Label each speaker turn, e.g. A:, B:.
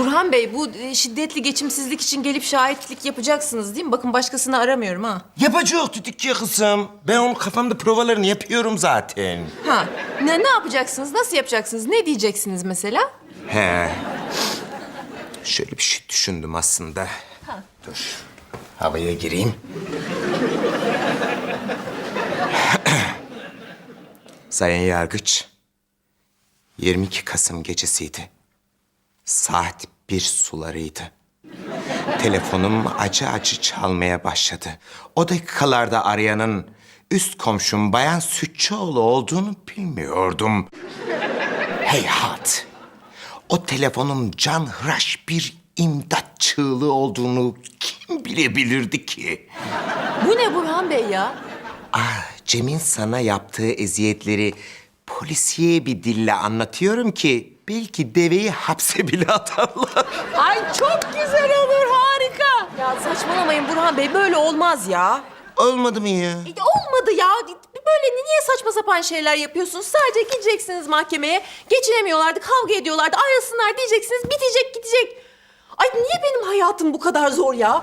A: Burhan Bey bu e, şiddetli geçimsizlik için gelip şahitlik yapacaksınız değil mi? Bakın başkasını aramıyorum ha.
B: Yapacak ya kızım. Ben onun kafamda provalarını yapıyorum zaten.
A: Ha. Ne, ne yapacaksınız? Nasıl yapacaksınız? Ne diyeceksiniz mesela?
B: He. Şöyle bir şey düşündüm aslında. Dur. Havaya gireyim. Sayın Yargıç. 22 Kasım gecesiydi. Saat bir sularıydı. Telefonum acı acı çalmaya başladı. O dakikalarda arayanın üst komşum Bayan Sütçüoğlu olduğunu bilmiyordum. Heyhat. O telefonun canhıraş bir imdat çığlığı olduğunu kim bilebilirdi ki?
A: Bu ne Burhan Bey ya?
B: Ah, Cem'in sana yaptığı eziyetleri polisiye bir dille anlatıyorum ki belki deveyi hapse bile atarlar.
A: Ay çok güzel olur harika. Ya saçmalamayın Burhan Bey böyle olmaz ya.
B: Olmadı mı ya?
A: E, Olmadı ya. Böyle niye saçma sapan şeyler yapıyorsunuz? Sadece gideceksiniz mahkemeye. Geçinemiyorlardı, kavga ediyorlardı. Ayrılsınlar diyeceksiniz. Bitecek, gidecek. Ay niye benim hayatım bu kadar zor ya?